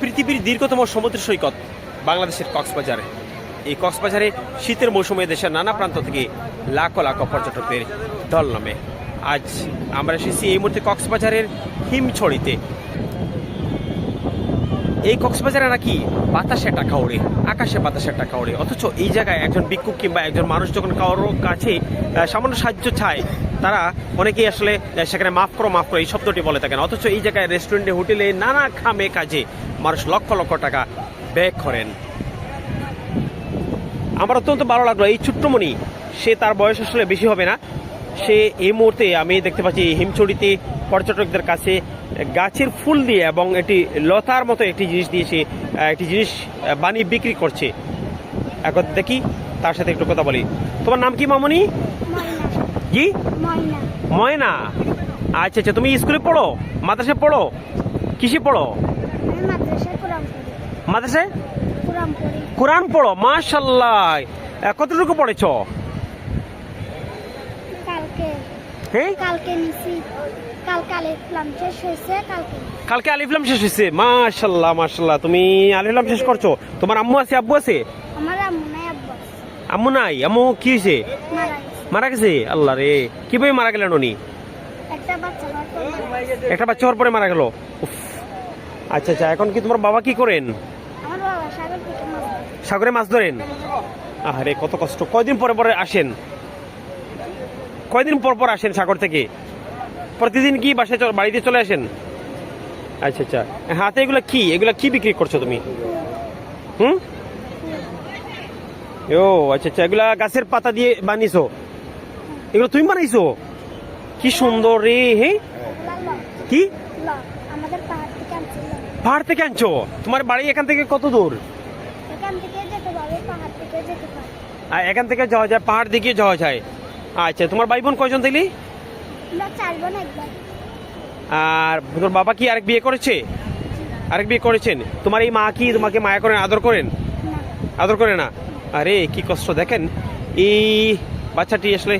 পৃথিবীর দীর্ঘতম সমুদ্র সৈকত বাংলাদেশের কক্সবাজার। এই কক্সবাজারে শীতের মৌসুমে দেশের নানা প্রান্ত থেকে লাখো লাখো পর্যটকদের দল নামে। আজ আমরা এসেছি এই মুহূর্তে কক্সবাজারের হিমছড়িতে। এই কক্সবাজারে নাকি বাতাসে টাকা ওড়ে, আকাশে বাতাসে টাকা ওড়ে। অথচ এই জায়গায় একজন ভিক্ষুক কিংবা একজন মানুষ যখন কারোর কাছে সামান্য সাহায্য চায়, তারা অনেকেই আসলে সেখানে মাফ করো মাফ করো, এই শব্দটি বলে থাকেন। অথচ এই জায়গায় রেস্টুরেন্টে হোটেলে নানা খামে কাজে মানুষ লক্ষ লক্ষ টাকা ব্যয় করেন। আমার অত্যন্ত ভালো লাগল। এই ছোট্টমণি, সে তার বয়স আসলে বেশি হবে না। সে এই মুহূর্তে আমি দেখতে পাচ্ছি হিমছড়িতে পর্যটকদের কাছে গাছের ফুল দিয়ে এবং এটি লতার মতো একটি জিনিস দিয়ে সে একটি জিনিস বানিয়ে বিক্রি করছে। এখন দেখি তার সাথে একটু কথা বলি। তোমার নাম কি মামনি? কি? ময়না। আচ্ছা আচ্ছা তুমি স্কুলে পড়ো? মাদ্রাসায় পড়ো? কিসে পড়ো? আমি মাদ্রাসায় কোরআন পড়ি। কোরআন মাশাল্লাহ। কতটুকু পড়েছো কালকে হ্যাঁ কালকে নিছি। কাল কালে শেষ হয়েছে কালকে কালকে আলিফলাম শেষ হয়েছে? মাশাল্লাহ মাশাল্লাহ। তুমি আলিফলাম শেষ করছ? তোমার আম্মু আছে আব্বু আছে? আমার আম্মু নাই আব্বু আম্মু নাই? আম্মু কি হয়েছে? মারা গেছে। আল্লাহ রে কীভাবে মারা গেলেন উনি? একটা বাচ্চা হওয়ার পর মারা গেল? উফ। আচ্ছা আচ্ছা এখন কি তোমার বাবা কি করেন? সাগর মাছ ধরে। সাগরে মাছ ধরেন? আরে কত কষ্ট। কয়দিন পরে পরে আসেন? কয়দিন পর পর আসেন সাগর থেকে? প্রতিদিন কি বাসায় চল- বাড়িতে চলে আসেন? আচ্ছা আচ্ছা। হাতে এগুলা কি? এগুলো কি বিক্রি করছ তুমি? হুম? ও আচ্ছা আচ্ছা। এগুলা গাছের পাতা দিয়ে বানিয়েছো? এগুলো তুমি বানাইছো? কি সুন্দর রে হে। কি? পাহাড় থেকে আনছো? তোমার বাড়ি এখান থেকে কত দূর? এখান থেকে যাওয়া যায় পাহাড় দিকে যাওয়া যায়। আচ্ছা তোমার ভাই বোন কয়জন দিলি? আর তোর বাবা কি আরেক বিয়ে করেছে? আরেক বিয়ে করেছেন? তোমার এই মা কি তোমাকে মায়া করেন আদর করেন? আদর করে না? আরে কি কষ্ট দেখেন। এই বাচ্চাটি আসলে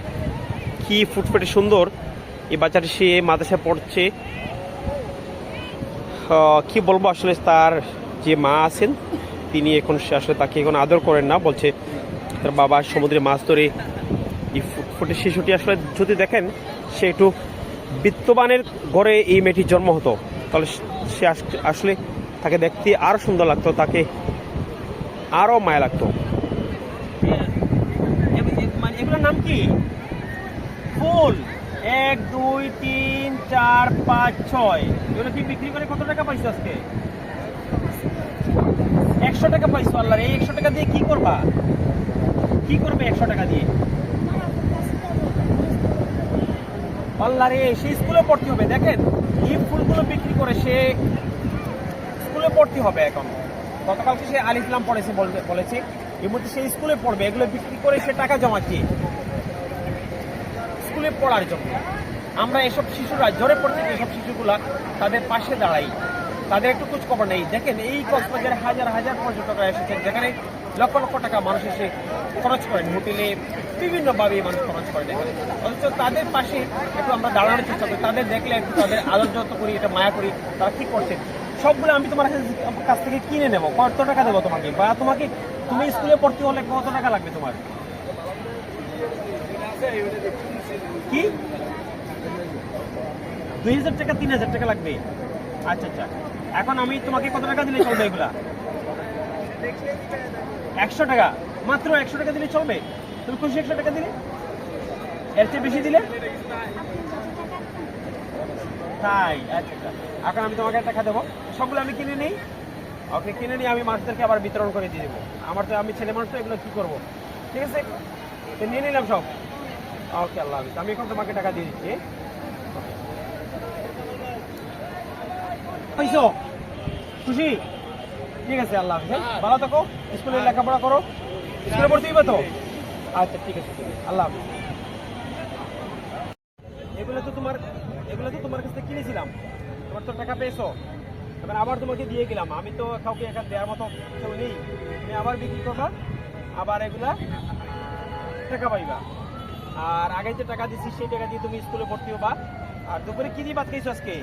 কি ফুটফুটে সুন্দর। এই বাচ্চাটি সে মাদ্রাসায় পড়ছে। কি বলব আসলে তার যে মা আছেন তিনি এখন সে আসলে তাকে এখন আদর করেন না। বলছে তার বাবা সমুদ্রে মাছ ধরে এই ফুটফুটে শিশুটি আসলে যদি দেখেন, সে একটু বিত্তবানের ঘরে এই মেয়েটির জন্ম হতো। তাহলে সে আসলে তাকে দেখতে আরও সুন্দর লাগতো, তাকে আরও মায়া লাগতো। এগুলোর নাম কি? ফুল। এক, দুই, তিন, চার, পাঁচ, ছয়। এগুলো কি বিক্রি করে কত টাকা পাইছো আজকে? একশো টাকা পাইছো, আল্লাহ এই একশো টাকা দিয়ে কি করবা? কি করবে একশো টাকা দিয়ে আমার আব্বুর কাছে যাব। আল্লাহ রে সে স্কুলে পড়তে হবে, দেখেন? এই ফুলগুলো বিক্রি করে সে স্কুলে পড়তে হবে এখন। গতকালকে সে আল ইসলাম পড়েছে বলেছে। এর মধ্যে সে স্কুলে পড়বে, এগুলো বিক্রি করে সে টাকা জমাচ্ছে স্কুলে পড়ার জন্য। আমরা এসব শিশুরা, জ্বরে পড়ছে এসব শিশুগুলা তাদের পাশে দাঁড়াই। তাদের একটু খোঁজ খবর নেই। দেখেন, এই কক্সবাজারে হাজার হাজার পর্যটকরা এসেছেন যেখানে লক্ষ লক্ষ টাকা মানুষ এসে খরচ করেন হোটেলে বিভিন্নভাবে মানুষ খরচ করেন অথচ তাদের পাশে একটু আমরা দাঁড়ানোর চেষ্টা করি, তাদের দেখলে একটু তাদের আদর যত্ন করি, এটা মায়া করি, তারা কি করছে? সবগুলো আমি তোমার কাছ থেকে কিনে নেব। কত টাকা দেবো তোমাকে? বা তোমাকে, তুমি স্কুলে পড়তে হলে কত টাকা লাগবে তোমার? কি? দুই হাজার টাকা, তিন হাজার টাকা লাগবে? আচ্ছা আচ্ছা। এখন আমি তোমাকে কত টাকা দিলে চলবে এগুলা? একশো টাকা। মাত্র একশো টাকা দিলে চলবে? তুমি খুশি একশো টাকা দিলে? এর চেয়ে বেশি দিলে? তাই আচ্ছা আচ্ছা। এখন আমি তোমাকে টাকা দেবো। সবগুলো আমি কিনে নিই। ওকে, কিনে নিয়ে আমি মানুষদেরকে আবার বিতরণ করে দিয়ে দেবো। আমার তো, আমি ছেলে মানুষ তো, এগুলো কি করব? ঠিক আছে? নিয়ে নিলাম সব। ওকে, আল্লাহ আমি এখন তোমাকে টাকা দিয়ে দিচ্ছি। পাইছো? খুশি? ঠিক আছে আল্লাহ হাফিজ। হ্যাঁ? ভালো থাকো স্কুলে লেখাপড়া করো। স্কুলে পড়তেই তো? আচ্ছা ঠিক আছে আল্লাহ হাফিজ। এগুলো তো তোমার এগুলো তো তোমার কাছ থেকে কিনেছিলাম। তোমার তো টাকা পেয়েছ। এবার আবার তোমাকে দিয়ে গেলাম। আমি তো কাউকে একা দেওয়ার মতো কেউ নেই। তুমি আবার বিক্রি করবা আবার এগুলা টাকা পাইবা। আর আগে যে টাকা দিছি সেই টাকা দিয়ে তুমি স্কুলে ভর্তি হবা। আর দুপুরে কি দিয়ে ভাত খাইছো আজকে?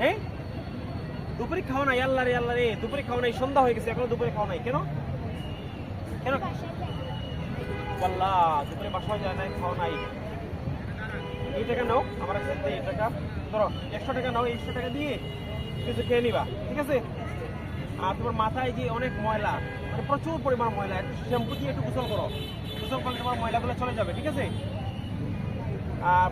হ্যাঁ? দুপুরে খাওয়া নাই, আল্লাহ রে আল্লাহ রে। দুপুরে খাওয়া নাই, সন্ধ্যা হয়ে গেছে, এখনও দুপুরে খাওয়া নাই। কেন? কেন? আল্লাহ দুপুরে বাসায় যায় নাই, খাওয়া নাই। এই টাকা নাও, আমার কাছে এই টাকা। ধরো, একশো টাকা নাও, একশো টাকা দিয়ে কিছু খেয়ে নিবা, ঠিক আছে? আর তোমার মাথায় যে অনেক ময়লা মানে প্রচুর পরিমাণ ময়লা, একটু শ্যাম্পু দিয়ে একটু গোসল করো। গোসল করলে তোমার ময়লাগুলো চলে যাবে, ঠিক আছে?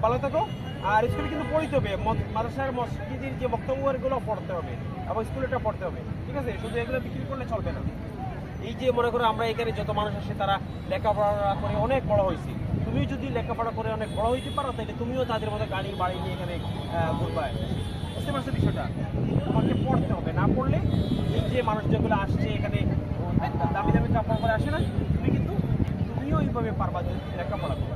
ভালো থাকো। আর স্কুলে কিন্তু পড়তে হবে। মদ- মাদ্রাসার মসজিদের যে বক্তব্যগুলো পড়তে হবে এবং স্কুলেটা পড়তে হবে। ঠিক আছে? শুধু এগুলো বিক্রি করলে চলবে না। এই যে মনে করো আমরা এখানে যত মানুষ আসে তারা লেখাপড়া করে অনেক বড় হয়েছে। তুমি যদি লেখাপড়া করে অনেক বড় হইতে পারো তাহলে তুমিও তাদের মতো গাড়ি বাড়ি নিয়ে এখানে আহ, ঘুরবা। বুঝতে পারছ বিষয়টা? তোমাকে পড়তে হবে। না পড়লে এই যে মানুষ যেগুলো আসছে এখানে দামি দামি কাপড় করে আসে না তুমি কিন্তু তুমিও এইভাবে পারবা যদি লেখাপড়া করো।